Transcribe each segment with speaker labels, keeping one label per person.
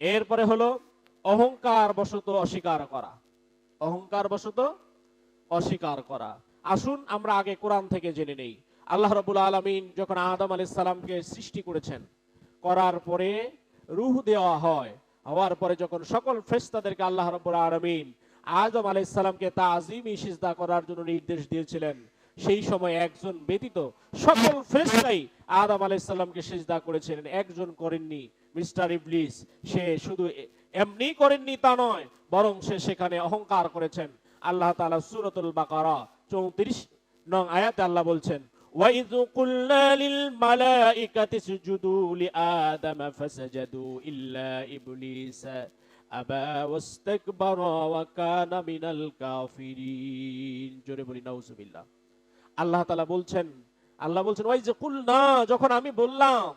Speaker 1: এরপরে হলো অহংকার বশত অস্বীকার করা। অহংকার বশত অস্বীকার করা। আসুন আমরা আগে কোরআন থেকে জেনে নেই। আল্লাহ রবুল আলমিন যখন আদম আলাইহিস সালামকে সৃষ্টি করেছেন, করার পরে রুহ দেওয়া হয়। হওয়ার পরে যখন সকল ফেরেশতাদেরকে আল্লাহ রব্বুল আলামিন আদম আলাইহিস সালামকে তাজিমি সিজদা করার জন্য নির্দেশ দিয়েছিলেন, সেই সময় একজন ব্যতীত সকল ফেরেশতাই আদম আলাইহিস সালামকে সিজদা করেছিলেন। একজন করেননি। মিস্টার ইবলিস সে শুধু এ- এমনি করেননি তা নয় বরং সে সেখানে অহংকার করেছেন আল্লাহ তাআলা সূরাতুল বাকারা 34 নং আয়াতে আল্লাহ বলছেন وَإِذْ قُلْنَا لِلْمَلَائِكَةِ اسْجُدُوا لِآدَمَ فَسَجَدُوا إِلَّا إِبْلِيسَ أَبَى وَاسْتَكْبَرَ وَكَانَ مِنَ الْكَافِرِينَ জোরে বলি নাউজুবিল্লাহ আল্লাহ তাআলা বলছেন আল্লাহ বলছেন ওই যে কুলনা যখন আমি বললাম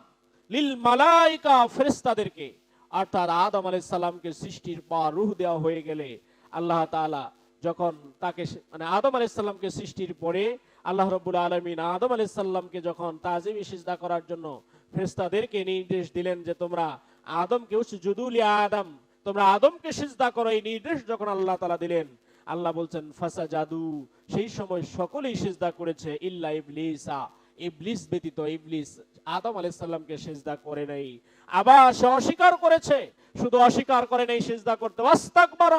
Speaker 1: মালাইকা ফেরেশতাদেরকে। অর্থাৎ আদম আলাইহিস সালামকে সৃষ্টির পর রূহ দেওয়া হয়ে গেলে আল্লাহ তাআলা যখন তাকে মানে আদম সৃষ্টির পরে আল্লাহ রব্বুল আলামিন আদম যখন তাজিমি সিজদা করার জন্য নির্দেশ দিলেন যে তোমরা আদমকে উসজুদুলি আদম, তোমরা আদমকে সিজদা করো এই নির্দেশ যখন আল্লাহ তালা দিলেন, আল্লাহ বলছেন ফাসা জাদু সেই সময় সকলেই সিজদা করেছে, ইল্লা ইবলিসা ইবলিস ব্যতীত ইবলিস আদম আলাইহিস সালামকে সিজদা করে নাই। আবার সে অস্বীকার করেছে। শুধু অস্বীকার করে নাই, সিজদা করতে ওয়াস্তাকবার।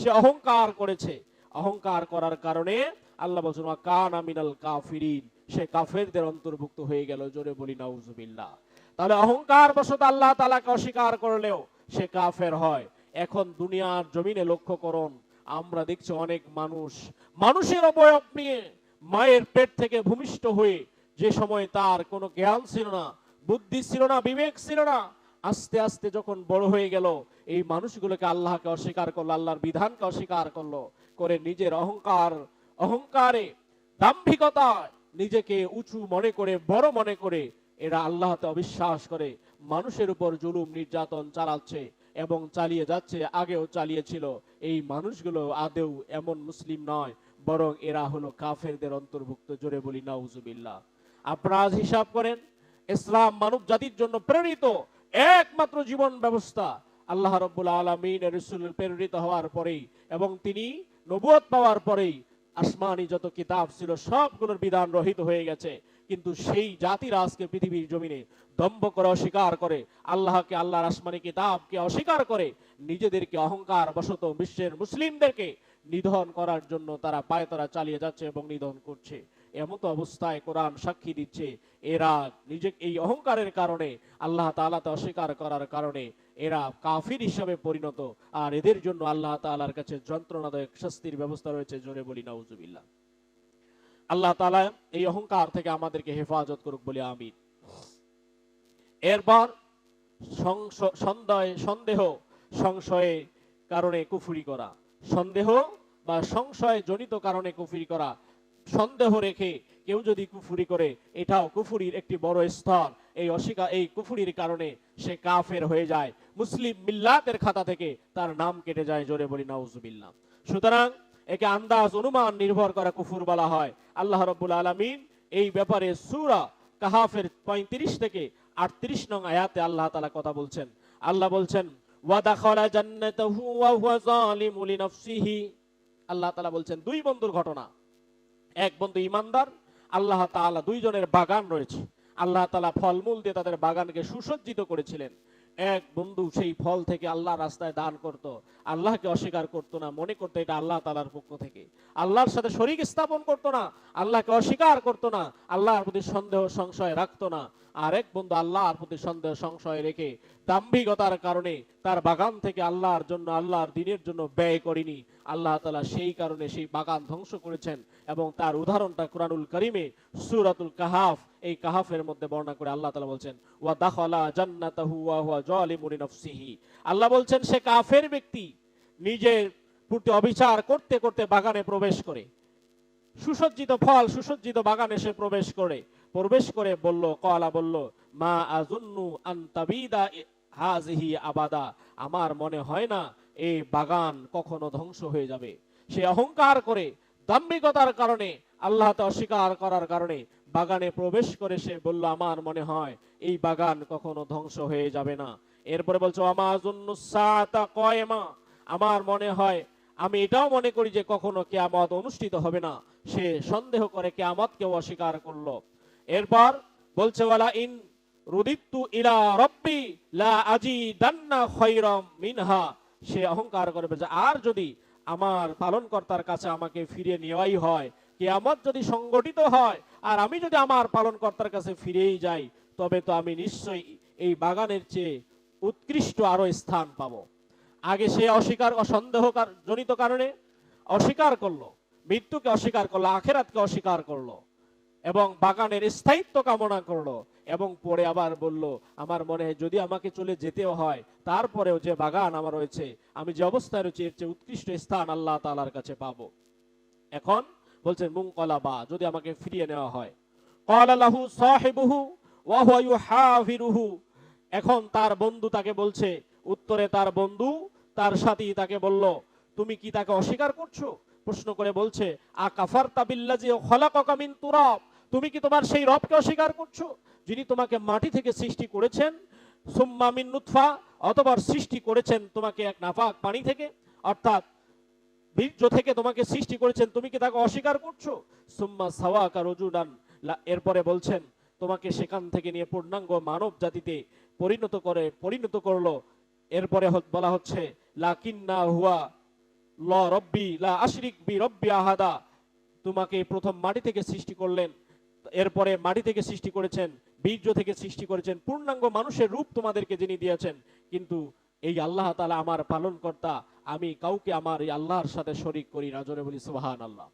Speaker 1: সে অহংকার করেছে। অহংকার করার কারণে আল্লাহ বলছেন, ওয়া কানা মিনাল কাফিরিন। সে কাফেরদের অন্তর্ভুক্ত হয়ে গেল। জোরে বলি, নাউজুবিল্লাহ। তাহলে অহংকার বশত আল্লাহ তাআলাকে অস্বীকার করলেও সে কাফের হয়। এখন দুনিয়ার জমিনে লক্ষ্য করুন, আমরা দেখছি অনেক মানুষ, মানুষের অবয়ব নিয়ে মায়ের পেট থেকে ভূমিষ্ঠ হয়ে যে সময় তার কোনো জ্ঞান ছিল না, বুদ্ধি ছিল না, বিবেক ছিল না, আস্তে আস্তে যখন বড় হয়ে গেল, এই মানুষগুলোকে আল্লাহকে অস্বীকার করল, আল্লাহর বিধানকে অস্বীকার করল, করে নিজের অহংকার, অহংকারে, দাম্ভিকতা নিজেকে উঁচু মনে করে, বড় মনে করে, এরা আল্লাহতে অবিশ্বাস করে, মানুষের উপর জুলুম, নির্যাতন চালাচ্ছে এবং চালিয়ে যাচ্ছে, আগেও চালিয়েছিল। এই মানুষগুলো আদেও এমন মুসলিম নয়, বরং এরা হলো কাফেরদের অন্তর্ভুক্ত, জোরে বলি, নাউজুবিল্লাহ। আপনারা হিসাব করেন, ইসলাম মানব জাতির জন্য প্রেরিত একমাত্র জীবন ব্যবস্থা আল্লাহ রব্বুল আলমিন প্রেরিত হওয়ার পরেই এবং তিনি নবুয়ত পাওয়ার পরেই আসমানি যত কিতাব ছিল সবগুলোর বিধান রহিত হয়ে গেছে। কিন্তু সেই জাতিরা আজকে পৃথিবীর জমিনে দম্ভ করে অস্বীকার করে, আল্লাহকে, আল্লাহর আসমানি কিতাবকে অস্বীকার করে, নিজেদেরকে অহংকার বশত বিশ্বের মুসলিমদেরকে নিধন করার জন্য তারা পায়তারা চালিয়ে যাচ্ছে এবং নিধন করছে। এমত অবস্থায় কোরআন সাক্ষী দিচ্ছে, এরা নিজে এই অহংকারের কারণে, আল্লাহ তাআলাতে অস্বীকার করার কারণে এরা কাফির হিসাবে পরিণত। আর এদের জন্য আল্লাহ তাআলার কাছে যন্ত্রণাদায়ক শাস্তির ব্যবস্থা রয়েছে, জোরে বলি, নাউজুবিল্লাহ। আল্লাহ তাআলা এই অহংকার থেকে আমাদেরকে হেফাজত করুক বলে আমি এরপর সন্দেহ সন্দেহ, সংশয়ে কারণে কুফুরি করা। সন্দেহ বা সংশয় জনিত কারণে কুফুরি করা সন্দেহ রেখে কেউ যদি কুফুরি করে, এটাও কুফুরির একটি বড় স্তর। এই অস্বীকার এই কুফুরির কারণে সে কাফের হয়ে যায়। মুসলিম মিল্লাতের খাতা থেকে তার নাম কেটে যায়, জোরে বলি, নাউজুবিল্লাহ। সুতরাং একে আন্দাজ, অনুমান নির্ভর করা কুফুর বলা হয়। আল্লাহ রব্বুল আলামিন এই ব্যাপারে সুরা কাহাফের 35 থেকে 38 নং আয়াতে আল্লাহ তালা কথা বলছেন। আল্লাহ বলছেন আল্লাহ তাআলা বলছেন, দুই বন্ধুর ঘটনা। এক বন্ধু ইমানদার, আল্লাহ তালা দুইজনের বাগান রয়েছে। আল্লাহ তালা ফলমূল দিয়ে তাদের বাগানকে সুসজ্জিত করেছিলেন। এক বন্ধু সেই ফল থেকে আল্লাহ রাস্তায় দান করত। আল্লাহকে অস্বীকার করত না, মনে করতো এটা আল্লাহ তাআলার পক্ষ থেকে। আল্লাহর সাথে শরীক স্থাপন করত না, আল্লাহকে অস্বীকার করত না, আল্লাহর প্রতি সন্দেহ সংশয় রাখতো না। আর এক বন্ধু আল্লাহর প্রতি সন্দেহ সংশয় রেখে দাম্ভিকতার কারণে তার বাগান থেকে আল্লাহর জন্য, আল্লাহর দিনের জন্য ব্যয় করেনি। আল্লাহ তালা সেই কারণে সেই বাগান ধ্বংস করেছেন এবং তার উদাহরণটা কোরআনুল করিমে সূরাতুল কাহাফ এই কাহাফের মধ্যে বর্ণনা করে আল্লাহ তাআলা বলছেন, ওয়া দাখালা জান্নাতাহু ওয়া হুয়া জালিমুন লিনাফসিহি। আল্লাহ বলছেন, সে কাফের ব্যক্তি নিজের প্রতি অবিচার করতে করতে বাগানে প্রবেশ করে। সুসজ্জিত ফল সুসজ্জিত বাগানে সে প্রবেশ করে। প্রবেশ করে বলল, কলা বলল, মা আজুন্নু আন্তাবিদা হাজিহি আবাদা। আমার মনে হয় না এই বাগান কখনো ধ্বংস হয়ে যাবে। সে অহংকার করে দাম্ভিকতার কারণে আল্লাহতে অস্বীকার করার কারণে বাগানে প্রবেশ করে সে বলল, আমার মনে হয় এই বাগান কখনো ধ্বংস হয়ে যাবে না। এরপরে বলছে আমার মনে হয়, আমি এটাও মনে করি যে কখনো কেয়ামত অনুষ্ঠিত হবে না। সে সন্দেহ করে কেয়ামতকেও অস্বীকার করল। এরপর বলছে, ওয়ালা ইন রুদিত্তু ইলা রব্বি লা আজিদান্না খৈরম মিনহা। সে অহংকার করবে যে আর যদি আমার পালনকর্তার কাছে আমাকে ফিরে নেওয়াই হয়, কেয়ামত যদি সংগঠিত হয় আর আমি যদি আমার পালনকর্তার কাছে ফিরেই যাই, তবে তো আমি নিশ্চয়ই এই বাগানের চেয়ে উৎকৃষ্ট আরও স্থান পাবো। আগে সে অস্বীকার অসন্দেহ জনিত কারণে অস্বীকার করল, মৃত্যুকে অস্বীকার করল, আখেরাতকে অস্বীকার করল এবং বাগানের স্থায়িত্ব কামনা করল এবং পরে আবার বলল, আমার মনে হয় যদি আমাকে চলে যেতেও হয়, তারপরেও যে বাগান আমার রয়েছে, আমি যে অবস্থায় রয়েছে, এর চেয়ে উৎকৃষ্ট স্থান আল্লাহ তালার কাছে পাবো। এখন বলছেন মুংকলা বা যদি আমাকে ফিরিয়ে নেওয়া হয়। কলালাহু সাহেবুহু ওয়াহুয়া ইউহাফিরুহু। এখন তার বন্ধু তাকে বলছে, উত্তরে তার বন্ধু, তার সাথী তাকে বলল, তুমি কি তাকে অস্বীকার করছ? প্রশ্ন করে বলছে, আ কাফার তাবিল্লাজি খলাকাকা মিন তুরাব। তুমি কি তোমার সেই রবকে অস্বীকার করছ, যিনি তোমাকে মাটি থেকে সৃষ্টি করেছেন? সুম্মা মিন নুতফা অথবা সৃষ্টি করেছেন তোমাকে এক নাফাক পানি থেকে। অর্থাৎ বীর্য থেকে তোমাকে সৃষ্টি করেছেন, তুমি কি তাকে অস্বীকার করছ? সুম্মা সাওয়াকা রজুলান। এরপরে বলছেন, তোমাকে সেখান থেকে নিয়ে পূর্ণাঙ্গ মানব জাতিতে পরিণত করে, পরিণত করল। এরপরে বলা হচ্ছে, লাকিন্না হুয়া ল রব্বি, লা আশরিক বি রব্বি আহাদা। তোমাকে প্রথম মাটি থেকে সৃষ্টি করলেন, এরপরে মাটি থেকে সৃষ্টি করেছেন, বীর্য থেকে সৃষ্টি করেছেন, পূর্ণাঙ্গ মানুষের রূপ তোমাদেরকে যিনি দিয়েছেন। কিন্তু এই আল্লাহ তালা আমার পালনকর্তা, আমি কাউকে আমার এই আল্লাহর সাথে শরিক করি না, জোরে বলি সুবাহান আল্লাহ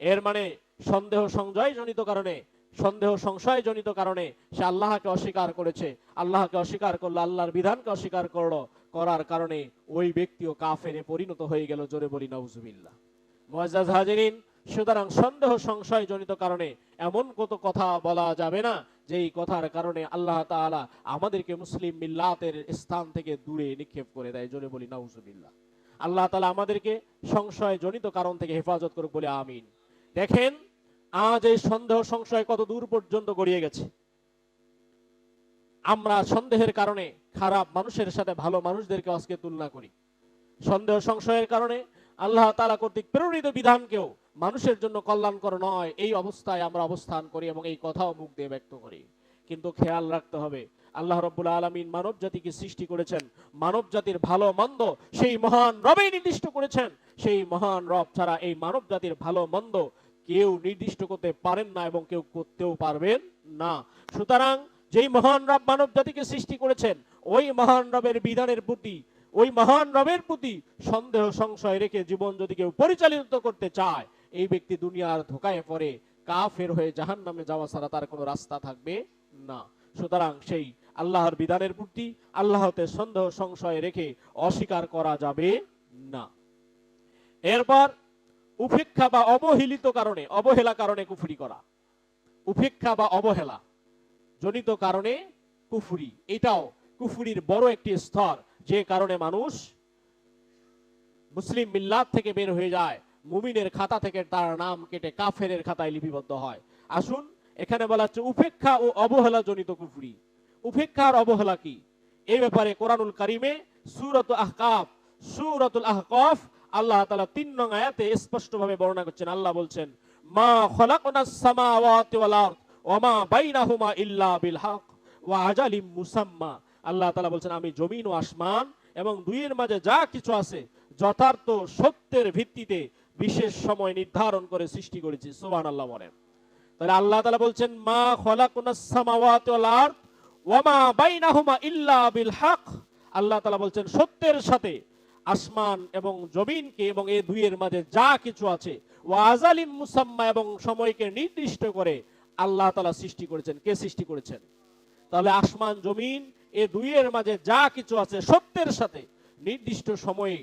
Speaker 1: এর মানে সন্দেহ সংজয় জনিত কারণে, সন্দেহ সংশয় জনিত কারণে সে আল্লাহকে অস্বীকার করেছে। আল্লাহকে অস্বীকার করল, আল্লাহর বিধানকে অস্বীকার করল, করার কারণে ওই ব্যক্তিও কাফেরে পরিণত হয়ে গেল, জোরে বলি নাউজুবিল্লাহ। মুআজ্জাজ হাজিরিন, সুতরাং সন্দেহ সংশয় জনিত কারণে এমন কত কথা বলা যাবে না যে এই কথার কারণে আল্লাহ তাআলা আমাদেরকে মুসলিম মিল্লাতের স্থান থেকে দূরে নিক্ষেপ করে দেয়। জোরে বলি, নাউজুবিল্লাহ। আল্লাহ তাআলা আমাদেরকে সংশয় জনিত কারণ থেকে হেফাজত করুক বলে আমিন। দেখেন, আজ এই সন্দেহ সংশয় কত দূর পর্যন্ত গড়িয়ে গেছে। আমরা সন্দেহের কারণে খারাপ মানুষের সাথে ভালো মানুষদেরকে আজকে তুলনা করি। সন্দেহ সংশয়ের কারণে আল্লাহ তালা কর্তৃক প্রেরিত বিধানকেও মানুষের জন্য কল্যাণকর নয়, এই অবস্থায় আমরা অবস্থান করি এবং এই কথাও মুখ দিয়ে ব্যক্ত করি। কিন্তু খেয়াল রাখতে হবে, আল্লাহ রব্বুল আলমিন মানব জাতিকে সৃষ্টি করেছেন। মানব জাতির ভালো মন্দ সেই মহান রবেই নির্দিষ্ট করেছেন। সেই মহান রব ছাড়া এই মানব জাতির ভালো মন্দ কেউ নির্দিষ্ট করতে পারেন না এবং কেউ করতেও পারবেন না। সুতরাং যেই মহান রব মানব জাতিকে সৃষ্টি করেছেন, ওই মহান রবের বিধানের প্রতি, ওই মহান রবের প্রতি সন্দেহ, সংশয় রেখে জীবন যদি কেউ পরিচালিত করতে চায় এই ব্যক্তি দুনিয়ার ধোকায় পড়ে, কাফের হয়ে জাহান নামে যাওয়া ছাড়া তার কোনো রাস্তা থাকবে না। সুতরাং সেই আল্লাহর বিধানের প্রতি আল্লাহতে সন্দেহ, সংশয় রেখে অস্বীকার করা যাবে না। এরপর উপেক্ষা বা অবহেলিত কারণে, অবহেলা কারণে কুফুরি করা। উপেক্ষা বা অবহেলা জনিত কারণে কুফুরি। এটাও কুফুরির বড় একটি স্তর, যে কারণে মানুষ মুসলিম মিল্লাত থেকে বের হয়ে যায়। মুমিনের খাতা থেকে তার নাম কেটে কাফেরের খাতায় লিপিবদ্ধ হয়। আসুন, এখানে বলা হচ্ছে উপেক্ষা ও অবহেলা জনিত কুফুরি। উপেক্ষা আর অবহেলা কি? এই ব্যাপারে কোরআনুল কারিমে সুরত আহকাফ, সুরতুল আহকাফ আল্লাহ তাআলা তিন নং আয়াতে স্পষ্টভাবে বর্ণনা করছেন। আল্লাহ বলছেন, মা খলাকনাস সামাওয়াতি আল্লাহ তাআলা বলছেন, আমি জমিন ও আসমান এবং দুইয়ের মাঝে যা কিছু আছে যথার্থ সত্যের ভিত্তিতে বিশেষ সময় নির্ধারণ করে সৃষ্টি করেছি, সুবহানাল্লাহ বলেন। তাহলে আল্লাহ তালা বলছেন, মা খলাকনাস সামাওয়াতি ওয়াল আরদ ওয়া বাইনাহুমা ইল্লা বিল আল্লাহ তালা বলছেন, সত্যের সাথে আসমান এবং জমিনকে এবং এ দুইয়ের মাঝে যা কিছু আছে ওয়াজালিম মুসাম্মা এবং সময়কে নির্দিষ্ট করে আল্লাহ তাআলা সৃষ্টি করেছেন। কে সৃষ্টি করেছেন? তাহলে আসমান, জমিন এ দুইয়ের মাঝে যা কিছু আছে সত্যের সাথে নির্দিষ্ট সময়ে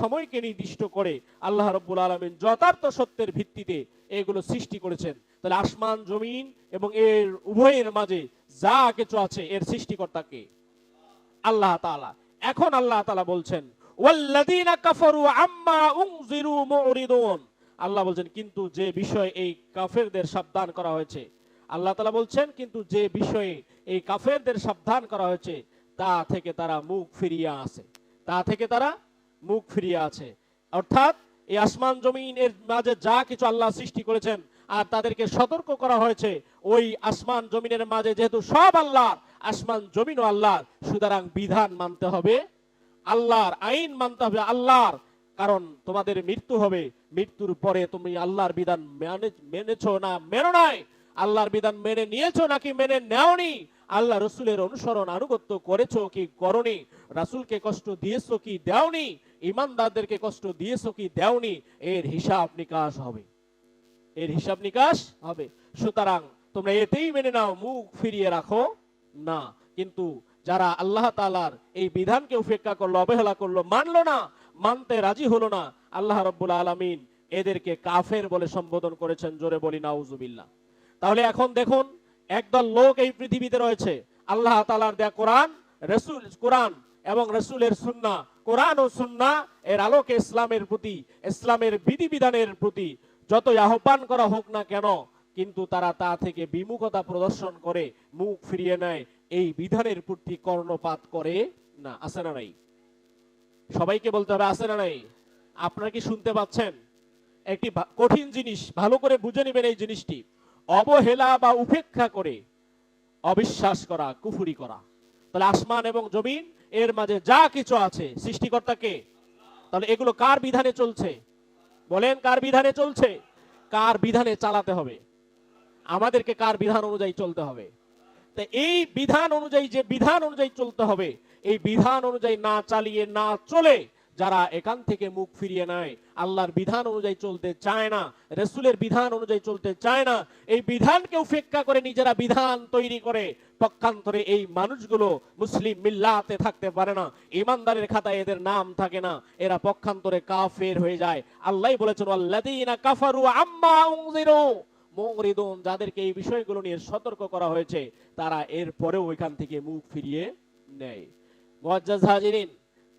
Speaker 1: সময়কে নির্দিষ্ট করে আল্লাহ রব্বুল আলমিন যথার্থ সত্যের ভিত্তিতে এগুলো সৃষ্টি করেছেন। তাহলে আসমান, জমিন এবং এর উভয়ের মাঝে যা কিছু আছে এর সৃষ্টিকর্তাকে আল্লাহ তাআলা। এখন আল্লাহ তালা বলছেন আল্লাহ বলছেন, কিন্তু যে বিষয়ে এই কাফেরদের সাবধান করা হয়েছে। আল্লাহ তাআলা বলছেন, কিন্তু যে বিষয়ে এই কাফেরদের সাবধান করা হয়েছে, তা থেকে তারা মুখ ফিরিয়ে আছে তা থেকে তারা মুখ ফিরিয়ে আছে। অর্থাৎ এই আসমান জমিন এর মাঝে যা কিছু আল্লাহ সৃষ্টি করেছেন আর তাদেরকে সতর্ক করা হয়েছে, ওই আসমান জমিনের মাঝে যেহেতু সব আল্লাহ, আসমান জমিন ও আল্লাহ সুতরাং বিধান মানতে হবে, আল্লাহর আইন মানতে হবে, আল্লাহর, কারণ তোমাদের মৃত্যু হবে, মৃত্যুর পরে তুমি আল্লাহর বিধান মেনে- মেনেছো না, মেনো নাই? আল্লাহর বিধান মেনে নিয়েছো নাকি মেনে নেওনি? আল্লাহ রসুলের অনুসরণ আনুগত্য করেছ কি করনি? রাসূলকে কষ্ট দিয়েছ কি দেওনি? ইমানদারদেরকে কষ্ট দিয়েছ কি দেওনি? এর হিসাব নিকাশ হবে। এর হিসাব নিকাশ হবে। সুতরাং তোমরা এতেই মেনে নাও, মুখ ফিরিয়ে রাখো। না, কিন্তু যারা আল্লাহ তালার এই বিধানকে উপেক্ষা করল, অবহেলা করল, মানলো না, মানতে রাজি হলো না, আল্লাহ রব্বুল আলমিন এদেরকে কাফের বলে সম্বোধন করেছেন। জোরে বলি, নাউজুবিল্লাহ। তাহলে এখন দেখুন একদল লোক এই পৃথিবীতে রয়েছে। আল্লাহ তালার দেয়া কোরআন, রসুল, কোরআন এবং রসুলের সুন্না। কোরআন ও সুন্না এর আলোকে ইসলামের প্রতি, ইসলামের বিধিবিধানের প্রতি যতই আহ্বান করা হোক না কেন, কিন্তু তারা তা থেকে বিমুখতা প্রদর্শন করে, মুখ ফিরিয়ে নেয়। এই বিধানের প্রতি কর্ণপাত করে না। আছে না নাই? সবাইকে বলতে হবে, আছে না নাই? আপনারা কি শুনতে পাচ্ছেন? একটি কঠিন জিনিস, ভালো করে বুঝে নেবেন এই জিনিসটি। অবহেলা বা উপেক্ষা করে অবিশ্বাস করা, কুফুরি করা। তাহলে আসমান এবং জমিন, এর মাঝে যা কিছু আছে সৃষ্টিকর্তাকে তাহলে এগুলো কার বিধানে চলছে? বলেন কার বিধানে চলছে? কার বিধানে চালাতে হবে? আমাদেরকে কার বিধান অনুযায়ী চলতে হবে? তা এই বিধান অনুযায়ী, যে বিধান অনুযায়ী চলতে হবে, এই বিধান অনুযায়ী না চালিয়ে, না চলে যারা এখান থেকে মুখ ফিরিয়ে নেয়, আল্লাহর বিধান অনুযায়ী চলতে চায় না, রসুলের বিধান অনুযায়ী চলতে চায় না, এই বিধানকে উপেক্ষা করে নিজেরা বিধান তৈরি করে, পক্ষান্তরে এই মানুষগুলো মুসলিম মিল্লাতে থাকতে পারে না, ইমানদারের খাতায় এদের নাম থাকে না, এরা পক্ষান্তরে কাফের হয়ে যায়। আল্লাহ বলেছেন আল্লাযীনা কাফারু আম্মা উনজিরু। মুগরিদুন যাদেরকে এই বিষয়গুলো নিয়ে সতর্ক করা হয়েছে, তারা এর পরেও ওইখান থেকে মুখ ফিরিয়ে নেয়। মুআজ্জাজ হাজিরিন,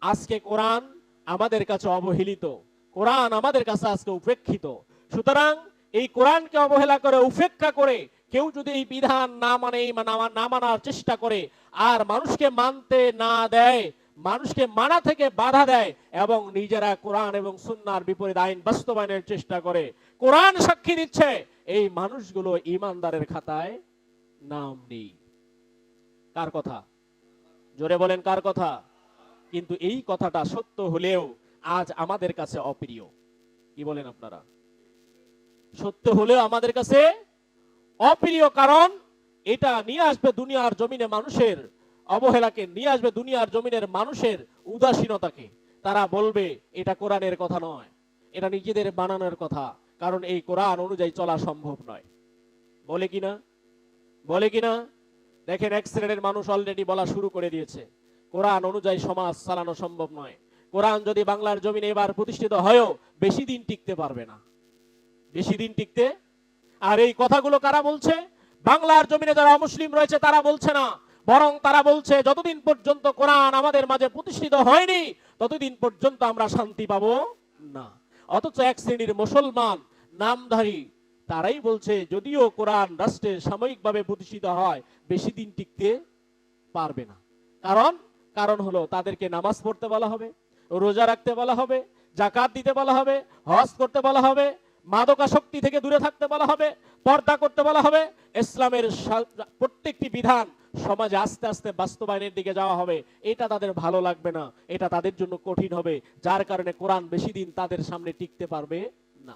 Speaker 1: আজকে কোরআন আমাদের কাছে অবহেলিত। কোরআন আমাদের কাছে আজকে উপেক্ষিত। সুতরাং এই কোরআনকে অবহেলা করে, উপেক্ষা করে কেউ যদি এই বিধান না মানে না মানার চেষ্টা করে, আর মানুষকে মানতে না দেয়, মানুষকে মানা থেকে বাধা দেয়, এবং নিজেরা কোরআন এবং সুন্নার বিপরীত আইন বাস্তবায়নের চেষ্টা করে, কোরআন সাক্ষী দিচ্ছে, এই মানুষগুলো ইমানদারের খাতায় নাম নেই। কার কথা? জোরে বলেন কার কথা? কিন্তু এই কথাটা সত্য হলেও আজ আমাদের কাছে অপ্রিয়। কি বলেন আপনারা? সত্য হলেও আমাদের কাছে অপ্রিয় কারণ এটা নিয়ে আসবে দুনিয়ার জমিনে মানুষের অবহেলাকে, নিয়ে আসবে দুনিয়ার জমিনের মানুষের উদাসীনতাকে। তারা বলবে, এটা কোরআনের কথা নয়, এটা নিজেদের বানানোর কথা, কারণ এই কোরআন অনুযায়ী চলা সম্ভব নয়। বলে কিনা? বলে কিনা? দেখেন, এক শ্রেণির মানুষ অলরেডি বলা শুরু করে দিয়েছে। কোরআন অনুযায়ী সমাজ চালানো সম্ভব নয়। কোরআন যদি বাংলার জমিনে এবার প্রতিষ্ঠিত হয়েও বেশি দিন টিকতে পারবে না। বেশি দিন টিকতে? আর এই কথাগুলো কারা বলছে? বাংলার জমিনে যারা মুসলিম রয়েছে, তারা বলছে না। বরং তারা বলছে, যতদিন পর্যন্ত কোরআন আমাদের মাঝে প্রতিষ্ঠিত হয়নি, ততদিন পর্যন্ত আমরা শান্তি পাবো না। অথচ এক শ্রেণির মুসলমান, নামধারী, তারাই বলছে, যদিও কোরআন রাষ্ট্রে সাময়িকভাবে প্রতিষ্ঠিত হয়, বেশি দিন টিকতে পারবে না। কারণ কারণ হলো তাদেরকে নামাজ পড়তে বলা হবে, রোজা রাখতে বলা হবে জাকাত দিতে বলা হবে, হজ করতে বলা হবে, মাদকাসক্তি থেকে দূরে থাকতে বলা হবে, পর্দা করতে বলা হবে, ইসলামের প্রত্যেকটি বিধান সমাজে আস্তে আস্তে বাস্তবায়নের দিকে যাওয়া হবে। এটা তাদের ভালো লাগবে না, এটা তাদের জন্য কঠিন হবে, যার কারণে কোরআন বেশি দিন তাদের সামনে টিকতে পারবে না।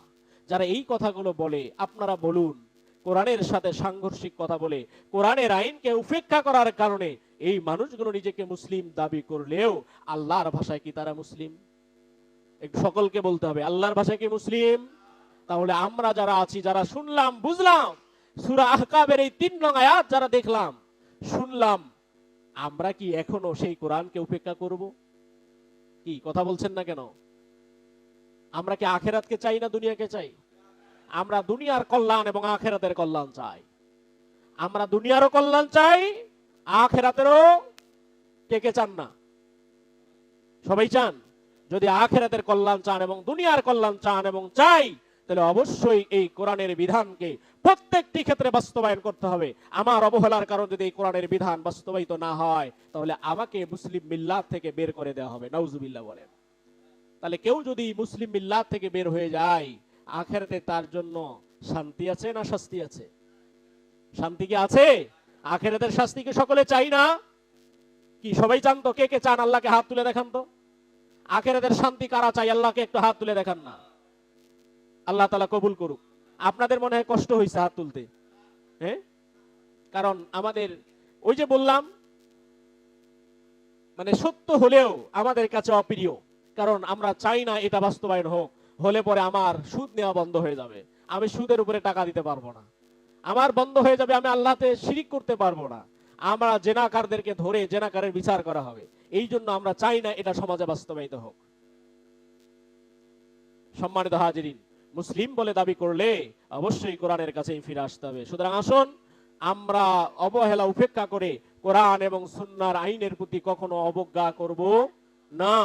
Speaker 1: যারা এই কথাগুলো বলে, আপনারা বলুন, কোরআনের সাথে সাংঘর্ষিক কথা বলে, কোরআনের আইনকে উপেক্ষা করার কারণে এই মানুষগুলো নিজেকে মুসলিম দাবি করলেও আল্লাহর ভাষায় কি তারা মুসলিম? একটু সকলকে বলতে হবে, আল্লাহর ভাষায় কি মুসলিম? তাহলে আমরা যারা আছি, যারা শুনলাম, বুঝলাম, সুরা আহকাবের এই তিন নং আয়াত যারা দেখলাম, শুনলাম, আমরা কি এখনও সেই কোরআনকে উপেক্ষা করব? কি, কথা বলছেন না কেন? আমরা কি আখেরাতকে চাই না দুনিয়াকে চাই? আমরা দুনিয়ার কল্যাণ এবং আখেরাতের কল্যাণ চাই। আমরা দুনিয়ারও কল্যাণ চাই আখেরাতেরও কে কে চান না? সবাই চান? যদি আখেরাতের কল্যাণ চান এবং দুনিয়ার কল্যাণ চান এবং চাই, তাহলে অবশ্যই এই কোরআনের বিধানকে প্রত্যেকটি ক্ষেত্রে বাস্তবায়ন করতে হবে। আমার অবহেলার কারণে যদি এই কোরআনের বিধান বাস্তবায়িত না হয়, তাহলে আমাকে মুসলিম মিল্লাত থেকে বের করে দেওয়া হবে। নাউজুবিল্লাহ বলেন। তাহলে কেউ যদি মুসলিম মিল্লাত থেকে বের হয়ে যায়, আখেরাতে তার জন্য শান্তি আছে না শাস্তি আছে? শান্তি কি আছে? আখেরাতের শাস্তি কি সকলে চাই না? কি সবাই চান তো কে কে চান? আল্লাহকে হাত তুলে দেখান তো। আখেরাতের শান্তি কারা চাই? আল্লাহকে একটু হাত তুলে দেখান না। আল্লাহ তালা কবুল করুক। আপনাদের মনে হয় কষ্ট হয়েছে হাত তুলতে। হ্যাঁ? কারণ আমাদের ওই যে বললাম মানে সত্য হলেও আমাদের কাছে অপ্রিয়। কারণ আমরা চাই না এটা বাস্তবায়ন হোক। হলে পরে আমার সুদ নেওয়া বন্ধ হয়ে যাবে। আমি সুদের উপরে টাকা দিতে পারব না। আমার বন্ধ হয়ে যাবে, আমি আল্লাহতে শিরিক করতে পারব না। আমরা জেনাকারদেরকে ধরে জেনাকারের বিচার করা হবে। এই জন্য আমরা চাই না এটা সমাজে বাস্তবায়িত হোক। সম্মানিত হাজিরিন, মুসলিম বলে দাবি করলে অবশ্যই কোরআনের কাছেই ফিরে আসতে হবে। সুতরাং আসুন, আমরা অবহেলা উপেক্ষা করে কোরআন এবং সুন্নার আইনের প্রতি কখনো অবজ্ঞা করব না।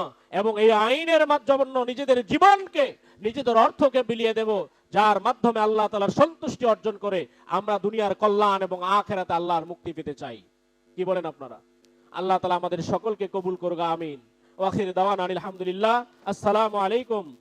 Speaker 1: এবং এই আইনের মাধ্যমে নিজেদের জীবনকে, নিজেদের অর্থকে বিলিয়ে দেব। যার মাধ্যমে আল্লাহ তালার সন্তুষ্টি অর্জন করে আমরা দুনিয়ার কল্যাণ এবং আখেরাতে আল্লাহর মুক্তি পেতে চাই। কি বলেন আপনারা? আল্লাহ তালা আমাদের সকলকে কবুল করুক, আমিন। ওয়াখির দাওয়ান আনিল আলহামদুলিল্লাহ আসসালামু আলাইকুম